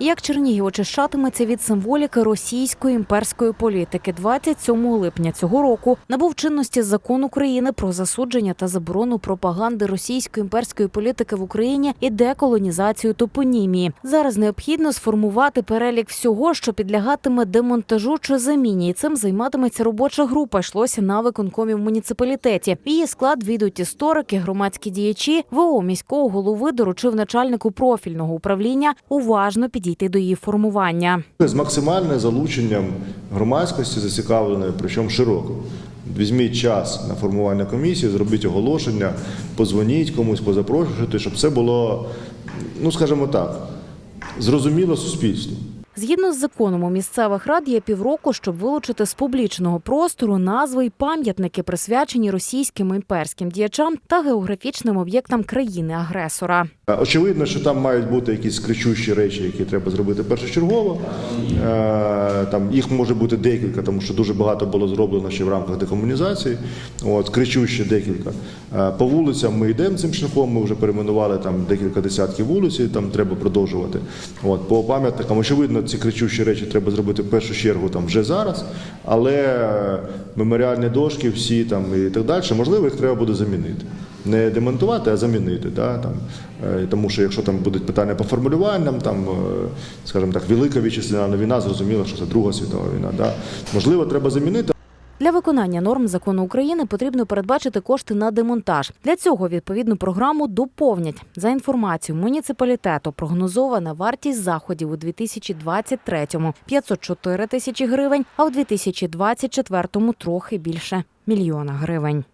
Як Чернігів очищатиметься від символіки російської імперської політики, 27 липня цього року набув чинності закон України про засудження та заборону пропаганди російської імперської політики в Україні і деколонізацію топонімії. Зараз необхідно сформувати перелік всього, що підлягатиме демонтажу чи заміні. І цим займатиметься робоча група. Йшлося на виконкомі в муніципалітеті. В її склад війдуть історики, громадські діячі. ВО міського голови доручив начальнику профільного управління уважно підійти до її формування. З максимальним залученням громадськості зацікавленої, причому широко. Візьміть час на формування комісії, зробіть оголошення, позвоніть комусь, позапрошуйте, щоб це було, ну скажімо так, зрозуміло суспільству. Згідно з законом у місцевих рад є півроку, щоб вилучити з публічного простору назви й пам'ятники, присвячені російським імперським діячам та географічним об'єктам країни-агресора. Е, Очевидно, що там мають бути якісь кричущі речі, які треба зробити першочергово. Е, Там їх може бути декілька, тому що дуже багато було зроблено ще в рамках декомунізації. От кричущі декілька. Е, По вулицям ми йдемо цим шляхом. Ми вже перейменували там декілька десятків вулиць, і там треба продовжувати. От по пам'ятникам, очевидно, ці кричущі речі треба зробити в першу чергу там вже зараз, але е, меморіальні дошки, всі там і так далі, можливо, їх треба буде замінити. Не демонтувати, а замінити. Да, там, е, тому що якщо там будуть питання по формулюванням, там, е, скажімо так, Велика вітчизняна війна, зрозуміло, що це Друга світова війна. Да. Можливо, треба замінити. Для виконання норм закону України потрібно передбачити кошти на демонтаж. Для цього відповідну програму доповнять. За інформацією муніципалітету, прогнозована вартість заходів у 2023-му – 504 тисячі гривень, а у 2024-му – трохи більше мільйона гривень.